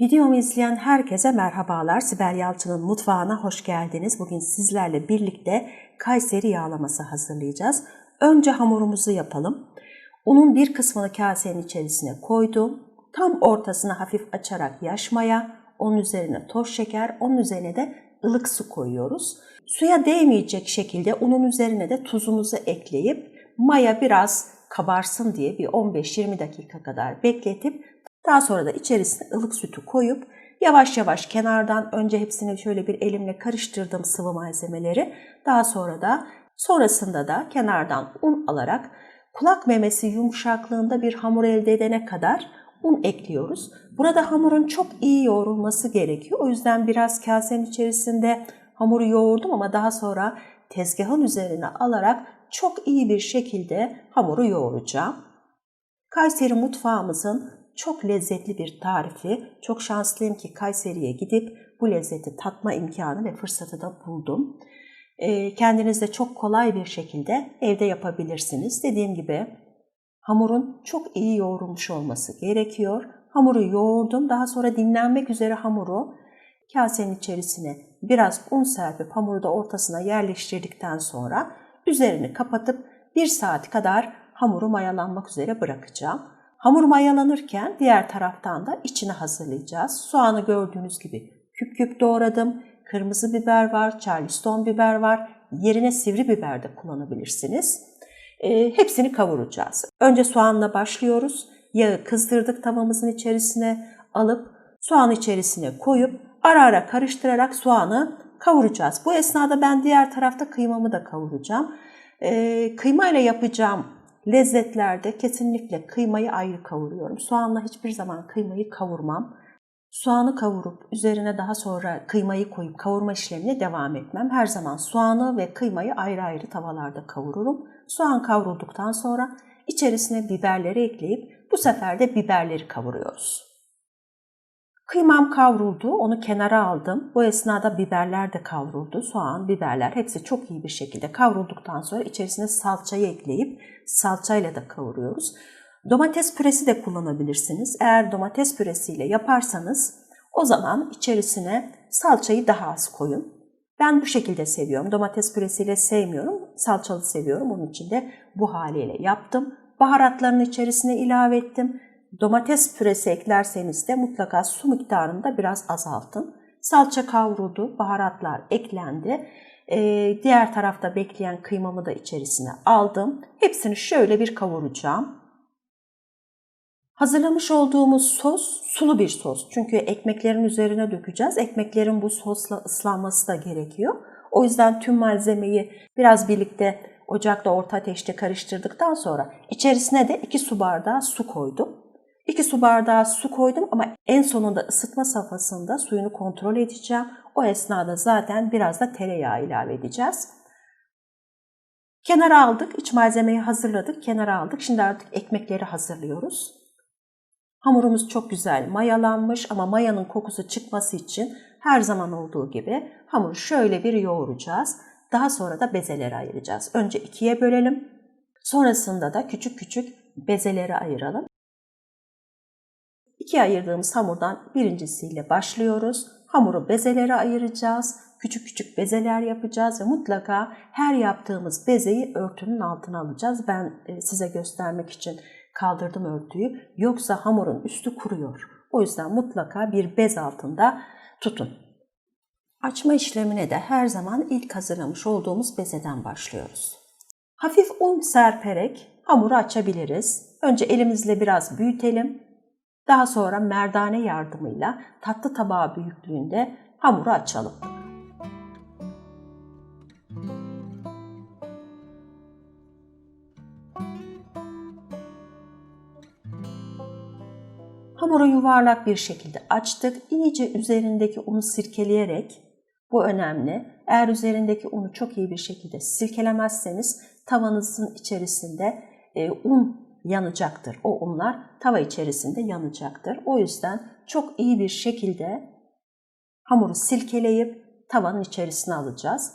Videomu izleyen herkese merhabalar. Sibel Yalçın'ın mutfağına hoş geldiniz. Bugün sizlerle birlikte Kayseri yağlaması hazırlayacağız. Önce hamurumuzu yapalım. Unun bir kısmını kasenin içerisine koydum. Tam ortasına hafif açarak yaş maya, onun üzerine toz şeker, onun üzerine de ılık su koyuyoruz. Suya değmeyecek şekilde unun üzerine de tuzumuzu ekleyip maya biraz kabarsın diye bir 15-20 dakika kadar bekletip daha sonra da içerisine ılık sütü koyup yavaş yavaş kenardan önce hepsini şöyle bir elimle karıştırdım sıvı malzemeleri. Daha sonra da sonrasında da kenardan un alarak kulak memesi yumuşaklığında bir hamur elde edene kadar un ekliyoruz. Burada hamurun çok iyi yoğrulması gerekiyor. O yüzden biraz kasenin içerisinde hamuru yoğurdum ama daha sonra tezgahın üzerine alarak çok iyi bir şekilde hamuru yoğuracağım. Kayseri mutfağımızın çok lezzetli bir tarifi. Çok şanslıyım ki Kayseri'ye gidip bu lezzeti tatma imkanı ve fırsatı da buldum. Kendiniz de çok kolay bir şekilde evde yapabilirsiniz. Dediğim gibi hamurun çok iyi yoğrulmuş olması gerekiyor. Hamuru yoğurdum. Daha sonra dinlenmek üzere hamuru kasenin içerisine biraz un serpip hamuru da ortasına yerleştirdikten sonra üzerini kapatıp bir saat kadar hamuru mayalanmak üzere bırakacağım. Hamur mayalanırken diğer taraftan da içini hazırlayacağız. Soğanı gördüğünüz gibi küp küp doğradım. Kırmızı biber var, charleston biber var. Yerine sivri biber de kullanabilirsiniz. E, hepsini kavuracağız. Önce soğanla başlıyoruz. Yağı kızdırdık tavamızın içerisine alıp soğan içerisine koyup ara ara karıştırarak soğanı kavuracağız. Bu esnada ben diğer tarafta kıymamı da kavuracağım. E, kıyma ile yapacağım lezzetlerde kesinlikle kıymayı ayrı kavuruyorum. Soğanla hiçbir zaman kıymayı kavurmam. Soğanı kavurup üzerine daha sonra kıymayı koyup kavurma işlemine devam etmem. Her zaman soğanı ve kıymayı ayrı ayrı tavalarda kavururum. Soğan kavrulduktan sonra içerisine biberleri ekleyip bu sefer de biberleri kavuruyoruz. Kıymam kavruldu, onu kenara aldım. Bu esnada biberler de kavruldu. Soğan, biberler hepsi çok iyi bir şekilde kavrulduktan sonra içerisine salçayı ekleyip salçayla da kavuruyoruz. Domates püresi de kullanabilirsiniz. Eğer domates püresiyle yaparsanız o zaman içerisine salçayı daha az koyun. Ben bu şekilde seviyorum. Domates püresiyle sevmiyorum. Salçalı seviyorum. Onun için de bu haliyle yaptım. Baharatlarını içerisine ilave ettim. Domates püresi eklerseniz de mutlaka su miktarını da biraz azaltın. Salça kavruldu, baharatlar eklendi. Ee, diğer tarafta bekleyen kıymamı da içerisine aldım. Hepsini şöyle bir kavuracağım. Hazırlamış olduğumuz sos sulu bir sos. Çünkü ekmeklerin üzerine dökeceğiz. Ekmeklerin bu sosla ıslanması da gerekiyor. O yüzden tüm malzemeyi biraz birlikte ocakta orta ateşte karıştırdıktan sonra içerisine de 2 su bardağı su koydum. 2 su bardağı su koydum ama en sonunda ısıtma safhasında suyunu kontrol edeceğim. O esnada zaten biraz da tereyağı ilave edeceğiz. Kenara aldık, iç malzemeyi hazırladık, kenara aldık. Şimdi artık ekmekleri hazırlıyoruz. Hamurumuz çok güzel mayalanmış ama mayanın kokusu çıkması için her zaman olduğu gibi hamuru şöyle bir yoğuracağız. Daha sonra da bezeleri ayıracağız. Önce ikiye bölelim. Sonrasında da küçük küçük bezeleri ayıralım. İkiye ayırdığımız hamurdan birincisiyle başlıyoruz. Hamuru bezelere ayıracağız. Küçük küçük bezeler yapacağız ve mutlaka her yaptığımız bezeyi örtünün altına alacağız. Ben size göstermek için kaldırdım örtüyü. Yoksa hamurun üstü kuruyor. O yüzden mutlaka bir bez altında tutun. Açma işlemine de her zaman ilk hazırlamış olduğumuz bezeden başlıyoruz. Hafif un serperek hamuru açabiliriz. Önce elimizle biraz büyütelim. Daha sonra merdane yardımıyla tatlı tabağı büyüklüğünde hamuru açalım. Hamuru yuvarlak bir şekilde açtık. İyice üzerindeki unu sirkeleyerek, bu önemli. Eğer üzerindeki unu çok iyi bir şekilde silkelemezseniz tavanızın içerisinde e, un yanacaktır. O unlar tava içerisinde yanacaktır. O yüzden çok iyi bir şekilde hamuru silkeleyip tavanın içerisine alacağız.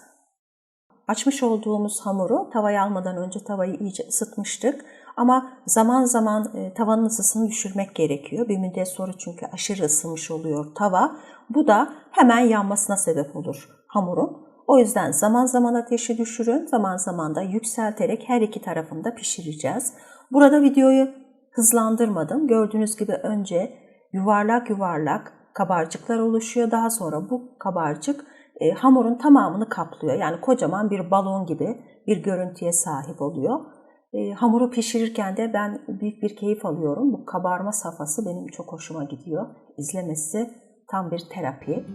Açmış olduğumuz hamuru tavaya almadan önce tavayı iyice ısıtmıştık. Ama zaman zaman e, tavanın ısısını düşürmek gerekiyor. Bir müddet sonra çünkü aşırı ısınmış oluyor tava. Bu da hemen yanmasına sebep olur hamurun. O yüzden zaman zaman ateşi düşürün, zaman zaman da yükselterek her iki tarafında pişireceğiz. Burada videoyu hızlandırmadım. Gördüğünüz gibi önce yuvarlak yuvarlak kabarcıklar oluşuyor. Daha sonra bu kabarcık e, hamurun tamamını kaplıyor. Yani kocaman bir balon gibi bir görüntüye sahip oluyor. E, hamuru pişirirken de ben büyük bir keyif alıyorum. Bu kabarma safhası benim çok hoşuma gidiyor. İzlemesi tam bir terapi.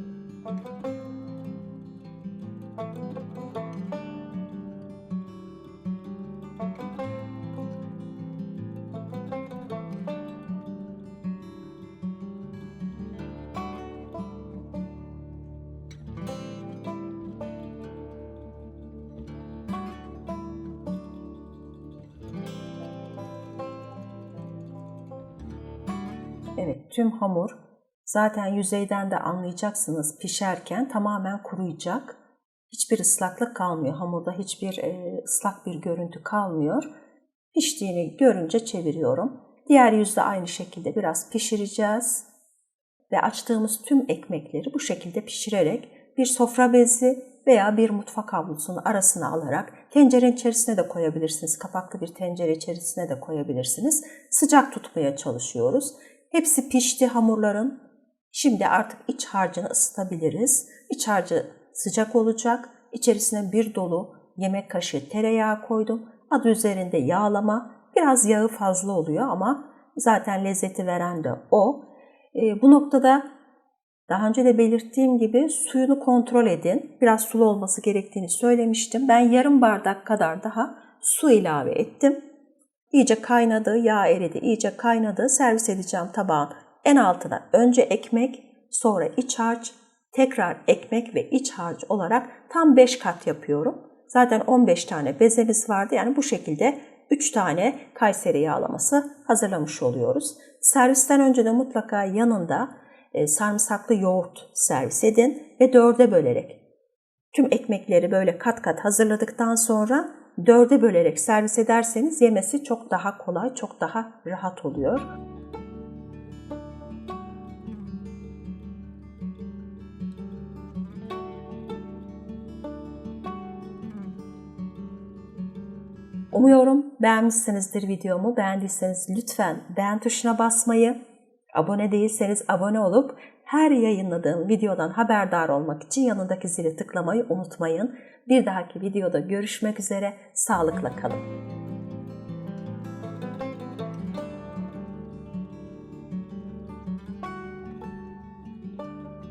Evet, tüm hamur zaten yüzeyden de anlayacaksınız pişerken tamamen kuruyacak. Hiçbir ıslaklık kalmıyor. Hamurda hiçbir e, ıslak bir görüntü kalmıyor. Piştiğini görünce çeviriyorum. Diğer yüzde aynı şekilde biraz pişireceğiz. Ve açtığımız tüm ekmekleri bu şekilde pişirerek bir sofra bezi veya bir mutfak havlusunun arasına alarak tencerenin içerisine de koyabilirsiniz. Kapaklı bir tencere içerisine de koyabilirsiniz. Sıcak tutmaya çalışıyoruz. Hepsi pişti hamurların. Şimdi artık iç harcını ısıtabiliriz. İç harcı sıcak olacak. İçerisine bir dolu yemek kaşığı tereyağı koydum. Adı üzerinde yağlama. Biraz yağı fazla oluyor ama zaten lezzeti veren de o. E, bu noktada daha önce de belirttiğim gibi suyunu kontrol edin. Biraz sulu olması gerektiğini söylemiştim. Ben yarım bardak kadar daha su ilave ettim. İyice kaynadı, yağ eridi, iyice kaynadı. Servis edeceğim tabağın en altına önce ekmek, sonra iç harç, tekrar ekmek ve iç harç olarak tam 5 kat yapıyorum. Zaten 15 tane bezemiz vardı. Yani bu şekilde 3 tane Kayseri yağlaması hazırlamış oluyoruz. Servisten önce de mutlaka yanında e, sarımsaklı yoğurt servis edin ve dörde bölerek tüm ekmekleri böyle kat kat hazırladıktan sonra dörde bölerek servis ederseniz yemesi çok daha kolay, çok daha rahat oluyor. Umuyorum beğenmişsinizdir videomu. Beğendiyseniz lütfen beğen tuşuna basmayı, abone değilseniz abone olup her yayınladığım videodan haberdar olmak için yanındaki zili tıklamayı unutmayın. Bir dahaki videoda görüşmek üzere. Sağlıkla kalın.